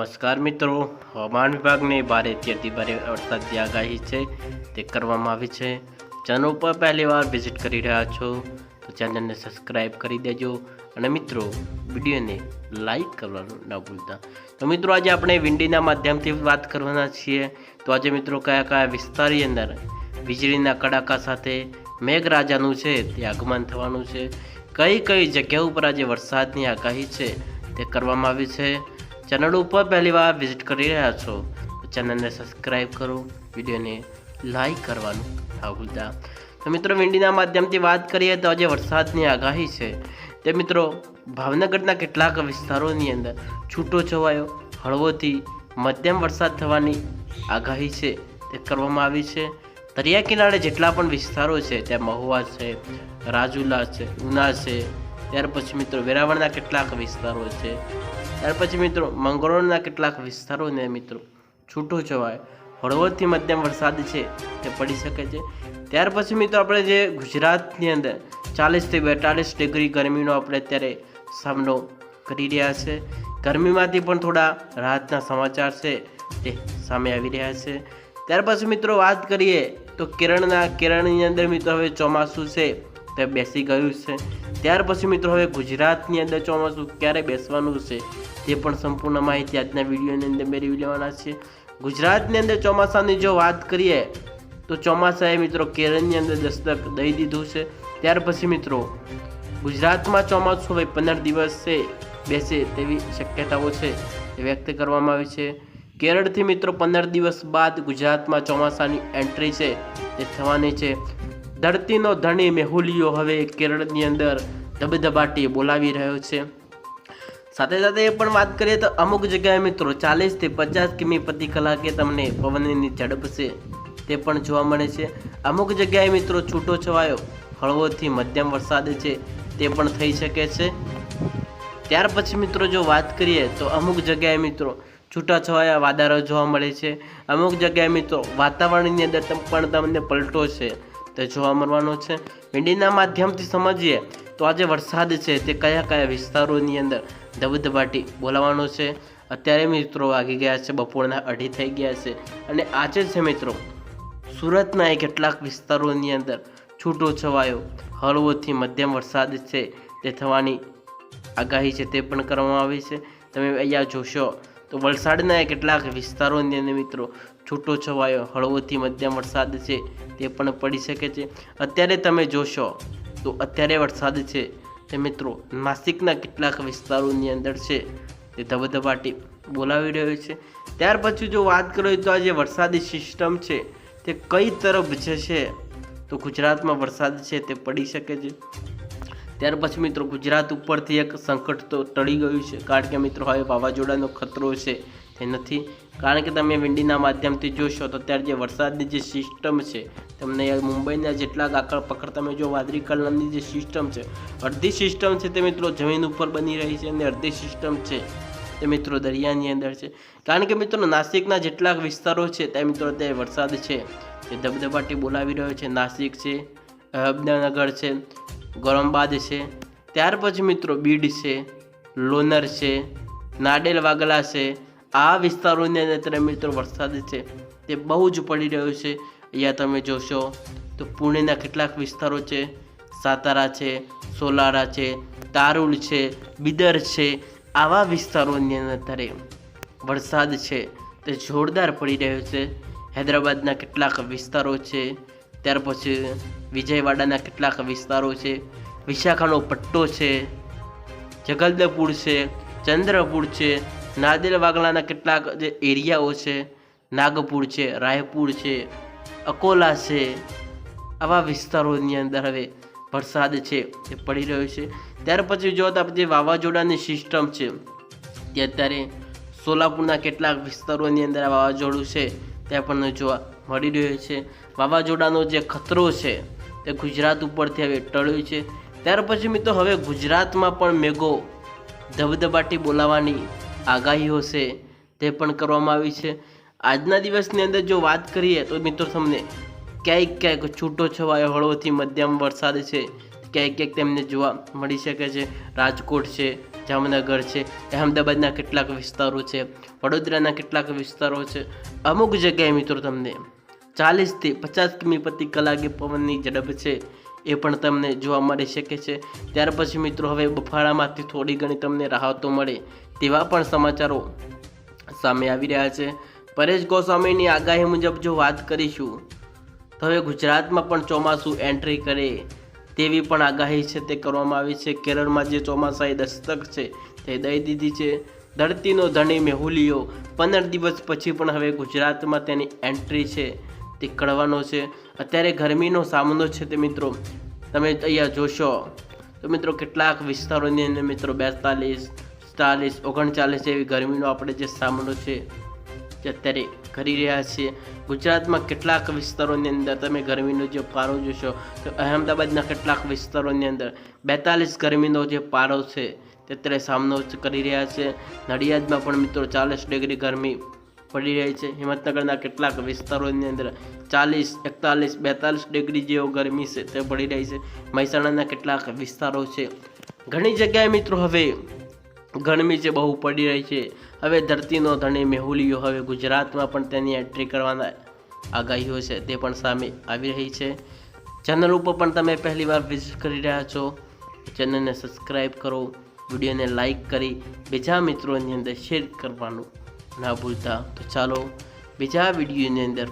નમસ્કાર મિત્રો. હવામાન વિભાગની ભારેથી અતિ ભારે વરસાદની આગાહી છે. તે કરવામાં આવી છે. ચેનલ ઉપર પહેલીવાર વિઝિટ કરી રહ્યા છો, તો ચેનલને સબસ્ક્રાઈબ કરી દેજો. અને મિત્રો, વિડીયોને લાઈક કરવાનું ન ભૂલતા. તો મિત્રો, આજે આપણે વિંડીના માધ્યમથી વાત કરવાના છીએ. તો આજે મિત્રો, કયા કયા વિસ્તારની અંદર વીજળીના કડાકા સાથે મેઘરાજાનું છે તે આગમન થવાનું છે. કઈ કઈ જગ્યા ઉપર આજે વરસાદની આગાહી છે તે કરવામાં આવી છે. ચેનલ ઉપર પહેલી વાર વિઝિટ કરી રહ્યા છો, તો ચેનલને સબસ્ક્રાઈબ કરો, વિડીયોને લાઈક કરવાનું ના ભૂલતા. તો મિત્રો, વિંડીના માધ્યમથી વાત કરીએ તો આજે વરસાદની આગાહી છે. તે મિત્રો, ભાવનગરના કેટલાક વિસ્તારોની અંદર છૂટો છવાયો, હળવોથી મધ્યમ વરસાદ થવાની આગાહી છે તે કરવામાં આવી છે. દરિયા કિનારે જેટલા પણ વિસ્તારો છે, ત્યાં મહુવા છે, રાજુલા છે, ઉના છે, ત્યાર પછી મિત્રો, વેરાવળના કેટલાક વિસ્તારો છે. ત્યાર પછી મિત્રો મંગળોરના કેટલાક વિસ્તારોને મિત્રો, છૂટો છવાય હળવોથી મધ્યમ વરસાદ છે તે પડી શકે છે. ત્યાર પછી મિત્રો, આપણે જે ગુજરાતની અંદર ચાલીસથી બેતાલીસ ડિગ્રી ગરમીનો આપણે અત્યારે સામનો કરી રહ્યા છે. ગરમીમાંથી પણ થોડા રાહતના સમાચાર છે તે સામે આવી રહ્યા છે. ત્યાર પછી મિત્રો, વાત કરીએ તો કેરળના, કેરળની અંદર મિત્રો, હવે ચોમાસું છે. તે બેસી ગયું છે. ત્યાર પછી મિત્રો હવે ગુજરાતની અંદર ચોમાસું ક્યારે બેસવાનું છે તે પણ સંપૂર્ણ માહિતી આજના વિડીયોની અંદર મેળવી લેવાના છે. ગુજરાતની અંદર ચોમાસાની જો વાત કરીએ, તો ચોમાસાએ મિત્રો કેરળની અંદર દસ્તક દઈ દીધું છે. ત્યાર પછી મિત્રો, ગુજરાતમાં ચોમાસું હવે પંદર દિવસ છે, બેસે તેવી શક્યતાઓ છે એ વ્યક્ત કરવામાં આવી છે. કેરળથી મિત્રો પંદર દિવસ બાદ ગુજરાતમાં ચોમાસાની એન્ટ્રી છે, તે થવાની છે. ધરતીનો ધણી મેહુલિયો હવે કેરળની અંદર ધબધબાટી બોલાવી રહ્યો છે. સાથે સાથે એ પણ વાત કરીએ તો અમુક જગ્યાએ મિત્રો ચાલીસથી પચાસ કિમી પ્રતિ કલાકે તમને પવનની ઝડપ છે તે પણ જોવા મળે છે. અમુક જગ્યાએ મિત્રો છૂટો છવાયો, હળવોથી મધ્યમ વરસાદ છે તે પણ થઈ શકે છે. ત્યાર પછી મિત્રો જો વાત કરીએ તો અમુક જગ્યાએ મિત્રો છૂટાછવાયા વાદળો જોવા મળે છે. અમુક જગ્યાએ મિત્રો વાતાવરણની અંદર પણ તમને પલટો છે. તે જોવા મળવાનો છે. મીડિયાના માધ્યમથી સમજીએ તો આજે વરસાદ છે તે કયા કયા વિસ્તારોની અંદર ધબધબાટી બોલાવાનો છે. અત્યારે મિત્રો વાગી ગયા છે, બપોરના અઢી થઈ ગયા છે અને આજે છે મિત્રો સુરતના એ કેટલાક વિસ્તારોની અંદર છૂટો છવાયો. હળવોથી મધ્યમ વરસાદ છે તે થવાની આગાહી છે તે પણ કરવામાં આવી છે. તમે અહીંયા જોશો તો વલસાડના કેટલાક વિસ્તારોની અંદર મિત્રો છૂટો છવાયો, હળવોથી મધ્યમ વરસાદ છે, તે પણ પડી શકે છે. અત્યારે તમે જોશો તો અત્યારે વરસાદ છે. તે મિત્રો નાસિકના કેટલાક વિસ્તારોની અંદર છે. તે ધબધબાટી બોલાવી રહ્યો છે. ત્યાર પછી જો વાત કરીએ તો આ જે વરસાદી સિસ્ટમ છે, તે કઈ તરફ જશે? તો ગુજરાતમાં વરસાદ છે તે પડી શકે છે. ત્યાર પછી મિત્રો ગુજરાત ઉપરથી એક સંકટ તો ટળી ગયું છે. કારણ કે મિત્રો હવે વાવાઝોડાનો ખતરો છે તે નથી. કારણ કે તમે વિંડીના માધ્યમથી જોશો તો ત્યારે જે વરસાદની જે સિસ્ટમ છે, તમને મુંબઈના જેટલા આકળ પકડ તમે જો વાદળી કલરની જે સિસ્ટમ છે, અડધી સિસ્ટમ છે તે મિત્રો જમીન ઉપર બની રહી છે અને અડધી સિસ્ટમ છે તે મિત્રો દરિયાની અંદર છે. કારણ કે મિત્રો નાસિકના જેટલા વિસ્તારો છે તે મિત્રો તે વરસાદ છે. તે ધબધબાટી બોલાવી રહ્યો છે. નાસિક છે, અહમદનગર છે ગોરંબાદ છે. ત્યાર પછી મિત્રો બીડ છે, લોનર છે, નાડેલ વાગલા છે. આ વિસ્તારોની અંદર મિત્રો વરસાદ છે તે બહુ જ પડી રહ્યો છે. અહીંયા તમે જોશો તો પુણેના કેટલાક વિસ્તારો છે. સાતારા છે, સોલારા છે, તારુલ છે, બિદર છે. આવા વિસ્તારોની અંદર વરસાદ છે તે જોરદાર પડી રહ્યો છે. હૈદરાબાદના કેટલાક વિસ્તારો છે. ત્યાર પછી વિજયવાડાના કેટલાક વિસ્તારો છે. વિશાખાનો પટ્ટો છે જગલદપુર છે, ચંદ્રપુર છે નાદેલ વાગલાના કેટલાક જે એરિયાઓ છે, નાગપુર છે, રાયપુર છે, અકોલા છે, આવા વિસ્તારોની અંદર હવે વરસાદ છે એ પડી રહ્યો છે. ત્યાર પછી જો જે વાવાઝોડાની સિસ્ટમ છે, તે અત્યારે સોલાપુરના કેટલાક વિસ્તારોની અંદર આ વાવાઝોડું છે, તે આપણને જોવા મળી રહ્યું છે. વાવાઝોડાનો જે ખતરો છે, તે ગુજરાત ઉપરથી હવે ટળ્યું છે. ત્યાર પછી મિત્રો હવે ગુજરાતમાં પણ મેઘો ધબધબાટી બોલાવાની આગાહીઓ છે, તે પણ કરવામાં આવી છે. આજના દિવસની અંદર જો વાત કરીએ તો મિત્રો તમને ક્યાંક ક્યાંક છૂટો છવાયો હળવોથી મધ્યમ વરસાદ છે, ક્યાંક ક્યાંક તેમને જોવા મળી શકે છે. રાજકોટ છે, જામનગર છે, અહેમદાબાદના કેટલાક વિસ્તારો છે, વડોદરાના કેટલાક વિસ્તારો છે. અમુક જગ્યાએ મિત્રો તમને ચાલીસથી પચાસ કિમી પ્રતિ કલાકે પવનની ઝડપ છે. એ પણ તમને જોવા મળી શકે છે. ત્યાર પછી મિત્રો હવે બફારામાંથી થોડી ઘણી તમને રાહતો મળે તેવા પણ સમાચારો સામે આવી રહ્યા છે. પરેશ ગોસ્વામીની આગાહી મુજબ જો વાત કરીશું, તો હવે ગુજરાતમાં પણ ચોમાસું એન્ટ્રી કરે તેવી પણ આગાહી છે તે કરવામાં આવી છે. કેરળમાં જે ચોમાસાએ દસ્તક છે તે દઈ દીધી છે. ધરતીનો ધણી મેહુલિયો પંદર દિવસ પછી પણ હવે ગુજરાતમાં તેની એન્ટ્રી છે. તે કળવાનો છે. અત્યારે ગરમીનો સામનો છે તે મિત્રો. તમે અહીંયા જોશો. તો મિત્રો કેટલાક વિસ્તારોની અંદર મિત્રો બેતાલીસ ચાલીસ ઓગણચાલીસ જેવી ગરમીનો આપણે જે સામનો છે જે અત્યારે કરી રહ્યા છીએ. ગુજરાતમાં કેટલાક વિસ્તારોની અંદર તમે ગરમીનો જે પારો જોશો, તો અહેમદાબાદના કેટલાક વિસ્તારોની અંદર બેતાલીસ ગરમીનો જે પારો છે તે અત્યારે સામનો કરી રહ્યા છે. નડિયાદમાં પણ મિત્રો ચાલીસ ડિગ્રી ગરમી પડી રહી છે. હિંમતનગરના કેટલાક વિસ્તારોની અંદર ચાલીસ, એકતાલીસ, બેતાલીસ ડિગ્રી જેવો ગરમી છે તે પડી રહી છે. મહેસાણાના કેટલાક વિસ્તારો છે. ઘણી જગ્યાએ મિત્રો હવે ગરમી છે બહુ પડી રહી છે. હવે ધરતીનો ધણી મેહુલીઓ હવે ગુજરાતમાં પણ તેની એન્ટ્રી કરવાના આગાહીઓ છે તે પણ સામે આવી રહી છે. ચેનલ ઉપર પણ તમે પહેલીવાર વિઝિટ કરી રહ્યા છો. ચેનલને સબસ્ક્રાઈબ કરો, વિડીયોને લાઇક કરી, બીજા મિત્રોની અંદર શેર કરવાનું ના ભૂલતા. તો ચાલો બીજા વિડીયોની અંદર